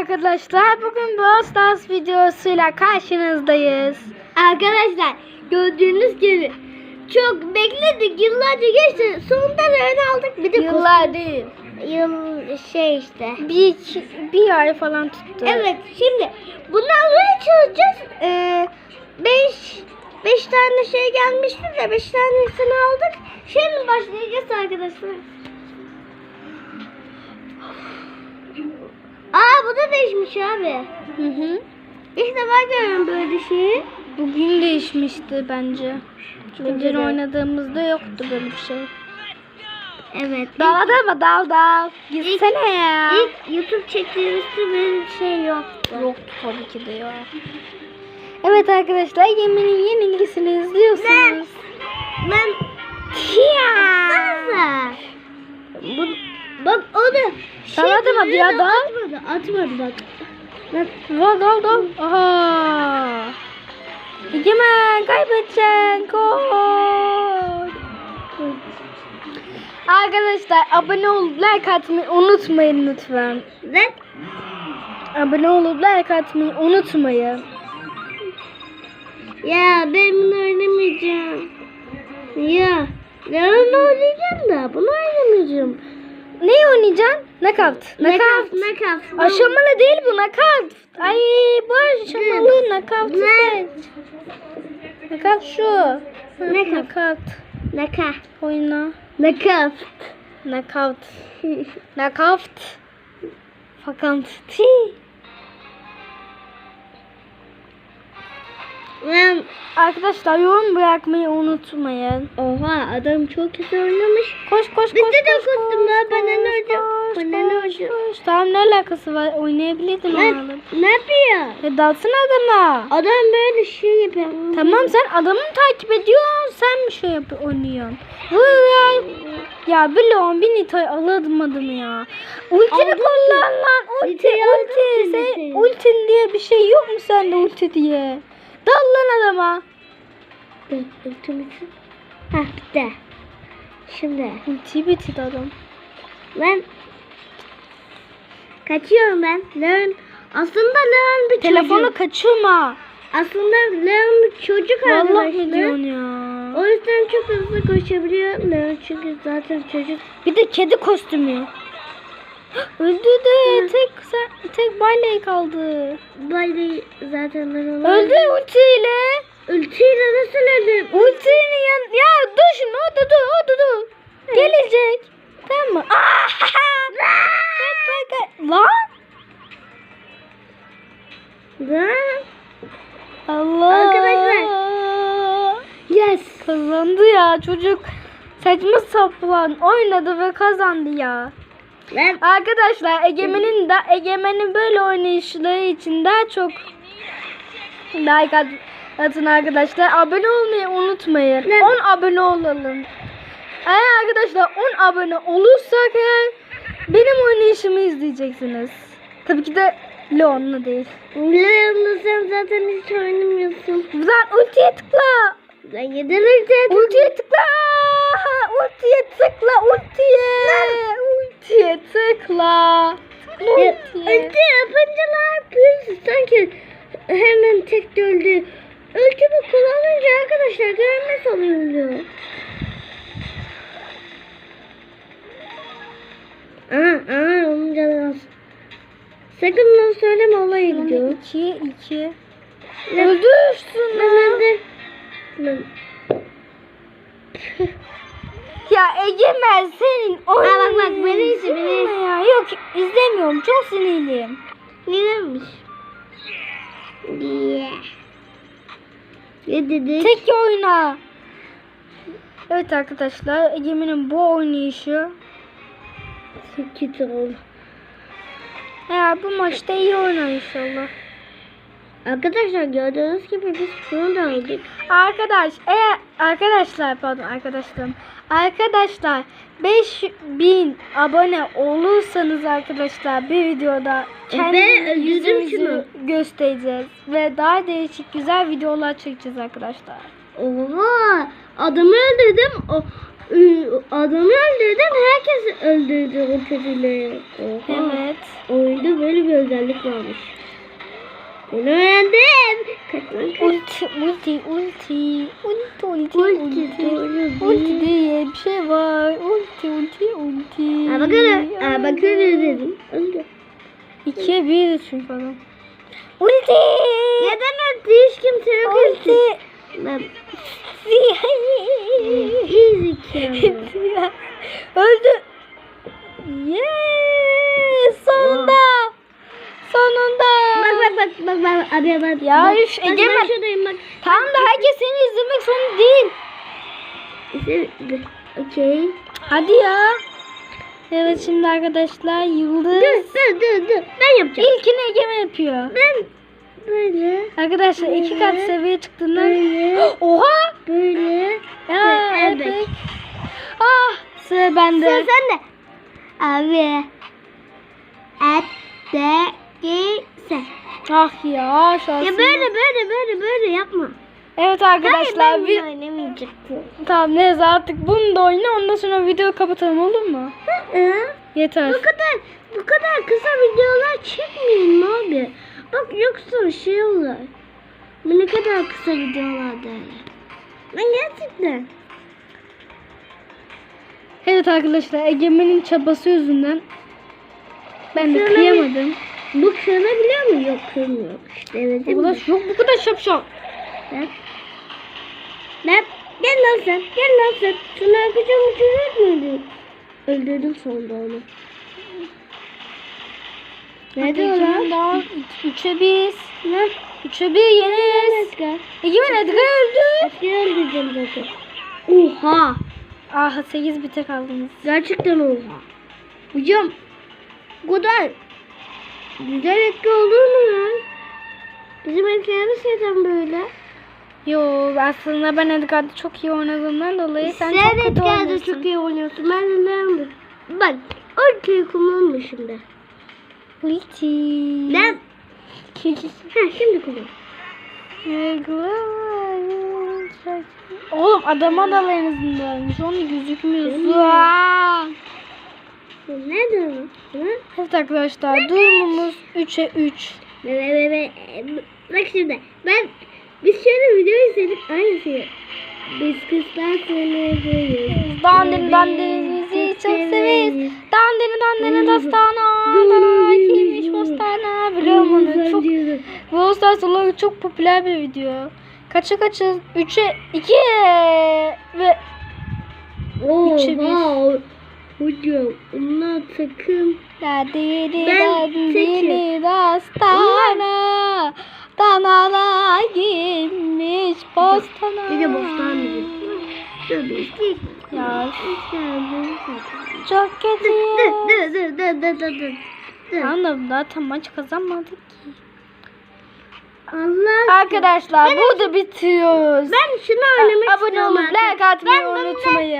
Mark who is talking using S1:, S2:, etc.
S1: arkadaşlar. Bugün Brawl Stars videosuyla karşınızdayız.
S2: Arkadaşlar gördüğünüz gibi çok bekledik yıllarca geçti sonunda ürün aldık bir de
S1: Yıllar değil.
S2: yıl şey işte.
S1: Bir, iki- bir ay falan tuttu.
S2: Evet şimdi bunu almaya çalışacağız. Ee, beş, beş tane şey gelmişti de beş tanesini aldık. Şimdi başlayacağız arkadaşlar. Aa bu da değişmiş abi.
S1: Hı hı.
S2: İlk defa görüyorum böyle şeyi.
S1: Bugün değişmişti bence. Çünkü
S2: de.
S1: oynadığımızda yoktu böyle bir şey.
S2: Evet.
S1: Dal mı dal dal. Gitsene ya.
S2: İlk YouTube çektiğimizde böyle bir şey yoktu.
S1: Yoktu tabii ki de ya. Evet arkadaşlar geminin yenilgisini izliyorsunuz.
S2: Ben
S1: Ya.
S2: Baksanıza. Bu, bak o da şey
S1: atamadı ya,
S2: ürünü
S1: daha.
S2: Atmadı, atmadı bak. Bak
S1: Dal dal dal. Aha. Egemen kaybedeceksin. Gol. Arkadaşlar abone olup like atmayı unutmayın lütfen.
S2: ve
S1: Abone olup like atmayı unutmayın.
S2: ya ben bunu oynamayacağım. Ya ben onu oynayacağım da bunu oynamayacağım.
S1: Ne oynayacaksın? Knockout. Knockout.
S2: nakaf.
S1: Aşamalı değil bu knockout. Ay bu aşamalı knockout. Knockout şu.
S2: Knockout.
S1: Knockout. Oyna.
S2: Nakaf.
S1: Knockout. Knockout. Fakat ti.
S2: Ben
S1: Arkadaşlar yorum bırakmayı unutmayın.
S2: Oha adam çok kötü oynamış.
S1: Koş koş koş.
S2: de
S1: koş, koş, koş,
S2: bana ne olacak? Bana ne olacak?
S1: Tamam ne alakası var? Oynayabilirdin
S2: Ne,
S1: oğlum.
S2: ne yapıyor?
S1: E dalsın adama.
S2: Adam böyle şey yapıyor.
S1: Tamam sen adamı takip ediyorsun. Sen mi şey yap oynuyorsun? Ya. Ya Blon bir Nito'yu alamadım ya. Ultini kullan lan. Ulti ulti. Sen, ultin diye bir şey yok mu sende ulti diye? Dal lan adama.
S2: Ultimate. Hah bitti. Şimdi
S1: Ultiyi bitirdi adam.
S2: ben kaçıyorum ben. Leon aslında Leon bir
S1: Telefonu
S2: çocuk.
S1: kaçırma.
S2: Aslında Leon bir çocuk
S1: Vallahi
S2: arkadaşlar.
S1: ya?
S2: O yüzden çok hızlı koşabiliyor Leon çünkü zaten çocuk.
S1: Bir de kedi kostümü. Öldü de tek sen, tek bayley kaldı.
S2: Böyle zaten ben.
S1: Öldü ultiyle.
S2: Ultiyle nasıl öldü?
S1: Ultinin yan... Ya dur şimdi o da dur o da dur. Gelecek. Tamam mı? Lan.
S2: Ben...
S1: Allah.
S2: Arkadaşlar. Yes.
S1: Kazandı ya çocuk. Saçma sapan oynadı ve kazandı ya.
S2: Ben
S1: Arkadaşlar Egemen'in da Egemen'in böyle oynayışları için daha çok like at, atın arkadaşlar. Abone olmayı unutmayın.
S2: Ne?
S1: 10 abone olalım. Eğer arkadaşlar 10 abone olursak eğer benim oynayışımı izleyeceksiniz. Tabii ki de Leon'la değil.
S2: Leon'la sen zaten hiç oynamıyorsun.
S1: Buradan ultiye tıkla.
S2: Ben yedirirken
S1: Ultiye tıkla. Ultiye tıkla. Ultiye. Ultiye tıkla. Ultiye.
S2: Ulti yapınca ne yapıyorsun? Sanki hemen tek öldü. Ultimi kullanınca arkadaşlar görmez oluyor. Aa, aa, onun canı. Sakın lan söyleme olaya gidiyor.
S1: 2 2
S2: Ne-
S1: Öldürsün
S2: Ben
S1: lan.
S2: de...
S1: Ya Egemen senin oyunun.
S2: Aa, bak, bak, beni izle,
S1: Ya. Yok izlemiyorum çok sinirliyim.
S2: Nedenmiş? Diye. Ne dedik?
S1: Tek oyna. Evet arkadaşlar Egemen'in bu oynayışı.
S2: Kötü oldu.
S1: Ya bu maçta iyi oynar inşallah.
S2: Arkadaşlar gördüğünüz gibi biz bunu da aldık.
S1: Arkadaş eğer arkadaşlar pardon arkadaşlarım arkadaşlar 5000 abone olursanız arkadaşlar bir videoda kendi yüzümüzü göstereceğiz ve daha değişik güzel videolar çekeceğiz arkadaşlar.
S2: Oha! Adamı öldürdüm. O adamı öldürdüm. Herkes öldürdü o kötülüğü. Oha.
S1: Evet.
S2: Oyunda böyle bir özellik varmış. Ben öğrendim. Kaç lan kaç.
S1: Ulti, ulti, ulti, ulti, ulti,
S2: Ulti,
S1: ulti, ulti diye bir şey var. Ulti, ulti, ulti.
S2: Ha bakalım. Ha bakalım dedim. Öldü.
S1: İkiye bir çünkü adam. Ulti.
S2: Neden öldü? Hiç kimse yok öldü.
S1: Ulti.
S2: Ben iyi zekalı.
S1: Öldü. Yes! Sonunda. Sonunda.
S2: Bak bak bak bak bak abi bak.
S1: Ya
S2: bak,
S1: üf,
S2: bak,
S1: Egemen.
S2: şuradayım bak.
S1: Tamam da herkes seni izlemek zorunda değil.
S2: Okey.
S1: Hadi ya. Evet şimdi arkadaşlar Yıldız.
S2: Dur dur dur dur. Ben yapacağım.
S1: İlkini Egemen yapıyor.
S2: Ben böyle
S1: Arkadaşlar iki kat
S2: Böyle.
S1: seviye çıktığından.
S2: böyle
S1: Oha!
S2: böyle.
S1: Ya
S2: Evet.
S1: Ah sıra bende.
S2: Sıra sende. Abi. Et de giyse.
S1: Ah ya şansım.
S2: Ya böyle böyle böyle böyle yapma.
S1: Evet
S2: Hayır
S1: arkadaşlar.
S2: ben
S1: bir...
S2: bunu oynamayacaktım.
S1: Tamam neyse artık bunu da oyna ondan sonra videoyu kapatalım olur mu?
S2: Hı?
S1: Yeter.
S2: Bu kadar bu kadar kısa videolar çekmeyin abi. Bak yoksa şey olur. Bu ne kadar kısa videolar derler. Ben gerçekten.
S1: Evet arkadaşlar Egemen'in çabası yüzünden ben de kıyamadım.
S2: Bu kırılabiliyor mu? Yok kırmıyor. İşte evet.
S1: Bu kadar yok bu kadar şapşal.
S2: Ben. Ben. Gel lan sen. Gel lan sen. Şunu yapacağım uçuruyor muydun? Öldürdüm sonunda onu. Nerede o lan?
S1: Daha üçe biz.
S2: Lan.
S1: Üçe bir.
S2: Edgar.
S1: Egemen Edgar öldü.
S2: Edgar öldüreceğim zaten. Oha.
S1: Ah 8 bite kaldınız.
S2: Gerçekten oha. Hocam. Bu etki olur mu lan? Bizim etkilerimiz neden böyle?
S1: Yo aslında ben Edgar'da çok iyi oynadığımdan dolayı sen, çok kötü oynuyorsun.
S2: çok iyi oynuyorsun. Ben de beğendim. Bak. Ultiyi kullanma şimdi.
S1: Ulti.
S2: Ben. Ha şimdi kullan.
S1: Oğlum adama da en azından. Onu gözükmüyor.
S2: Ne durumu?
S1: Evet arkadaşlar ne? durumumuz 3'e 3.
S2: Bak şimdi ben biz şöyle video izledik aynısı. Biz kızlar söylüyoruz.
S1: Dandini dandinizi çok severiz. Dandini dandini dastana. Dana kimmiş bostana. Biliyor musun? Çok, bu All çok popüler bir video. Kaça kaçız? 3'e 2 ve 3'e
S2: 1. Hocam onlar takım.
S1: Dadiri
S2: Ben
S1: dandini dastana. Danala girmiş bostana.
S2: Bir de bostan.
S1: Ya çok kötü.
S2: dur dur dur dur dur. Dur.
S1: Anladım zaten maç kazanmadık ki.
S2: Allah
S1: Arkadaşlar burada bitiyoruz.
S2: ben şunu oynamak
S1: Abone
S2: istiyorum
S1: olup
S2: artık.
S1: like atmayı
S2: Ben
S1: unutmayın.